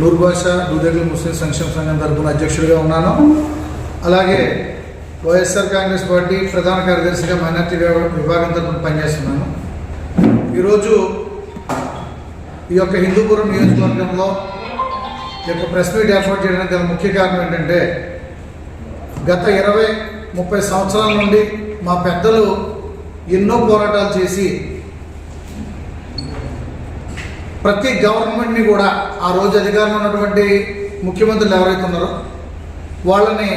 నూర్బాష దూదేగుల ముస్లిం సంక్షేమ సంఘం తరఫున అధ్యక్షుడిగా ఉన్నాను. అలాగే వైఎస్ఆర్ కాంగ్రెస్ పార్టీ ప్రధాన కార్యదర్శిగా మైనార్టీ విభాగం తరఫున పనిచేస్తున్నాను. ఈరోజు ఈ యొక్క హిందూపురం నియోజకవర్గంలో ఈ యొక్క ప్రెస్ మీట్ ఏర్పాటు చేయడానికి గల ముఖ్య కారణం ఏంటంటే గత ఇరవై ముప్పై సంవత్సరాల నుండి మా పెద్దలు ఎన్నో పోరాటాలు చేసి ప్రతి గవర్నమెంట్ని కూడా ఆ రోజు అధికారంలో ఉన్నటువంటి ముఖ్యమంత్రులు ఎవరైతే ఉన్నారో వాళ్ళని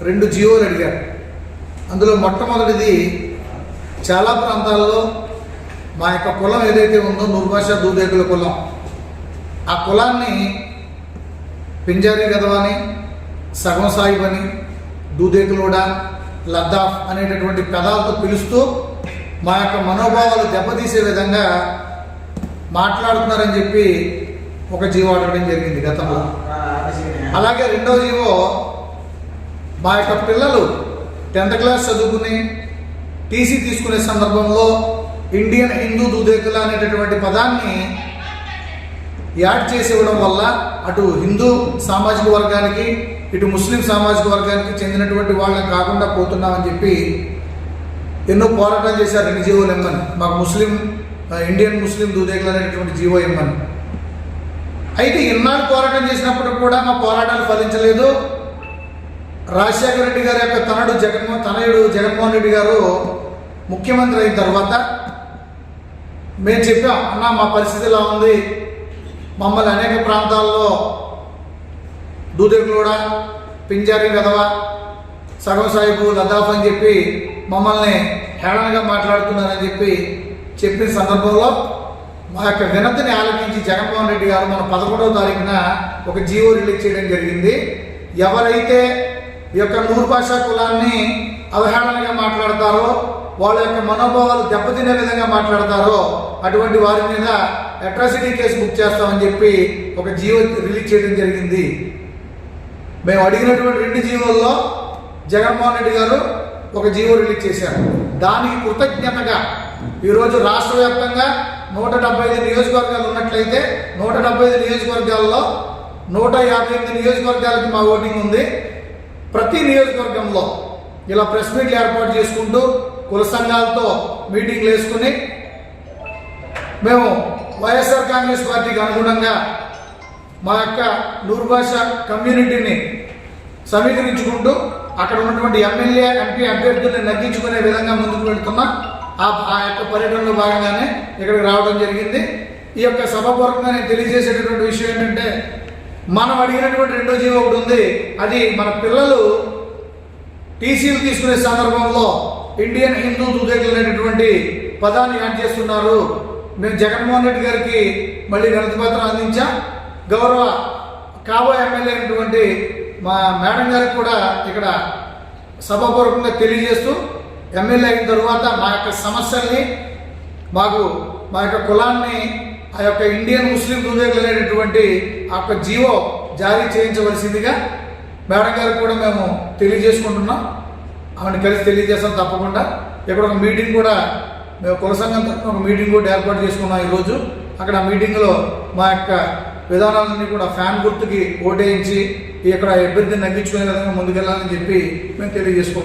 రెండు జీవోలు అడిగారు. అందులో మొట్టమొదటిది చాలా ప్రాంతాల్లో మా యొక్క కులం ఏదైతే ఉందో నుర్భాష దూదేకుల కులం ఆ కులాన్ని పింజారీ గదవాని సగం సాహిబ్ అని దూదేకులోడ లద్దాఫ్ అనేటటువంటి పదాలతో పిలుస్తూ మా యొక్క మనోభావాలు దెబ్బతీసే విధంగా మాట్లాడుతున్నారని చెప్పి ఒక జీవో అడగడం జరిగింది గతంలో. అలాగే రెండో జీవో మా యొక్క పిల్లలు టెన్త్ క్లాస్ చదువుకుని టీసీ తీసుకునే సందర్భంలో ఇండియన్ హిందూ దూదేకుల అనేటటువంటి పదాన్ని యాడ్ చేసి ఇవ్వడం వల్ల అటు హిందూ సామాజిక వర్గానికి ఇటు ముస్లిం సామాజిక వర్గానికి చెందినటువంటి వాళ్ళని కాకుండా పోతున్నామని చెప్పి ఎన్నో పోరాటాలు చేశారు రెండు జీవోలు ఇమ్మని మాకు ముస్లిం ఇండియన్ ముస్లిం దూదేకులు అనేటువంటి జీవో అయితే ఇన్నాళ్ళు పోరాటం చేసినప్పుడు కూడా మా పోరాటాలు ఫలించలేదు. రాజశేఖర రెడ్డి గారి యొక్క తనడు జగన్మోహన్ తనయుడు జగన్మోహన్ రెడ్డి గారు ముఖ్యమంత్రి అయిన తర్వాత మేము చెప్పాం అన్న మా పరిస్థితి ఇలా ఉంది. మమ్మల్ని అనేక ప్రాంతాల్లో దూదేకులోడ పింజారి గదవ సగం సాహిబు లదాఫ్ అని చెప్పి మమ్మల్ని హేళనగా మాట్లాడుతున్నారని చెప్పి చెప్పిన సందర్భంలో మా యొక్క వినతిని ఆలోచించి జగన్మోహన్ రెడ్డి గారు మన పదకొండవ తారీఖున ఒక జీవో రిలీజ్ చేయడం జరిగింది. ఎవరైతే ఈ యొక్క నూరు భాషా కులాన్ని అవహేళనగా మాట్లాడతారో వాళ్ళ యొక్క మనోభావాలు దెబ్బతినే విధంగా మాట్లాడతారో అటువంటి వారి మీద అట్రాసిటీ కేసు బుక్ చేస్తామని చెప్పి ఒక జీవో రిలీజ్ చేయడం జరిగింది. మేము అడిగినటువంటి రెండు జీవోల్లో జగన్మోహన్ రెడ్డి గారు ఒక జీవో రిలీజ్ చేశారు. దానికి కృతజ్ఞతగా ఈరోజు రాష్ట్ర వ్యాప్తంగా నూట డెబ్బై ఐదు నియోజకవర్గాలు ఉన్నట్లయితే నూట డెబ్బై ఐదు నియోజకవర్గాల్లో నూట యాభై ఎనిమిది నియోజకవర్గాలకి మా ఓటింగ్ ఉంది. ప్రతి నియోజకవర్గంలో ఇలా ప్రెస్ మీట్లు ఏర్పాటు చేసుకుంటూ కుల సంఘాలతో మీటింగ్లు వేసుకుని మేము వైఎస్ఆర్ కాంగ్రెస్ పార్టీకి అనుగుణంగా మా యొక్క నూరుభాష కమ్యూనిటీని సమీకరించుకుంటూ అక్కడ ఉన్నటువంటి ఎమ్మెల్యే ఎంపీ అభ్యర్థుల్ని నగ్గించుకునే విధంగా ముందుకు వెళ్తున్నాం. ఆ ఆ యొక్క పర్యటనలో భాగంగానే ఇక్కడికి రావడం జరిగింది. ఈ యొక్క సభపూర్వకంగా నేను తెలియజేసేటటువంటి విషయం ఏంటంటే మనం అడిగినటువంటి రెండో జీవో ఒకటి ఉంది. అది మన పిల్లలు టీసీలు తీసుకునే సందర్భంలో ఇండియన్ హిందూ దూదేకులు అనేటటువంటి పదాన్ని యాడ్ చేస్తున్నారు. మేము జగన్మోహన్ రెడ్డి గారికి మళ్ళీ వినతి పత్రం అందించాం. గౌరవ కాబోయే ఎమ్మెల్యే అయినటువంటి మా మేడం గారికి కూడా ఇక్కడ సభాపూర్వకంగా తెలియజేస్తూ ఎమ్మెల్యే అయిన తరువాత మా యొక్క సమస్యల్ని మాకు మా యొక్క కులాన్ని ఆ యొక్క ఇండియన్ ముస్లిం దూదేకులు అనేటటువంటి ఆ యొక్క జీవో జారీ చేయించవలసిందిగా మేడం గారికి కూడా మేము తెలియజేసుకుంటున్నాం. ఆమెను కలిసి తెలియజేస్తాం తప్పకుండా. ఇక్కడ ఒక మీటింగ్ కూడా మేము కుల సంఘం తరఫున ఒక మీటింగ్ కూడా ఏర్పాటు చేసుకున్నాం ఈరోజు. అక్కడ ఆ మీటింగ్లో మా యొక్క విధానాలన్నీ కూడా ఫ్యాన్ గుర్తుకి ఓటేయించి ఇక్కడ అభ్యర్థిని నగ్గించుకునే విధంగా ముందుకెళ్ళాలని చెప్పి మేము తెలియజేసుకుంటాం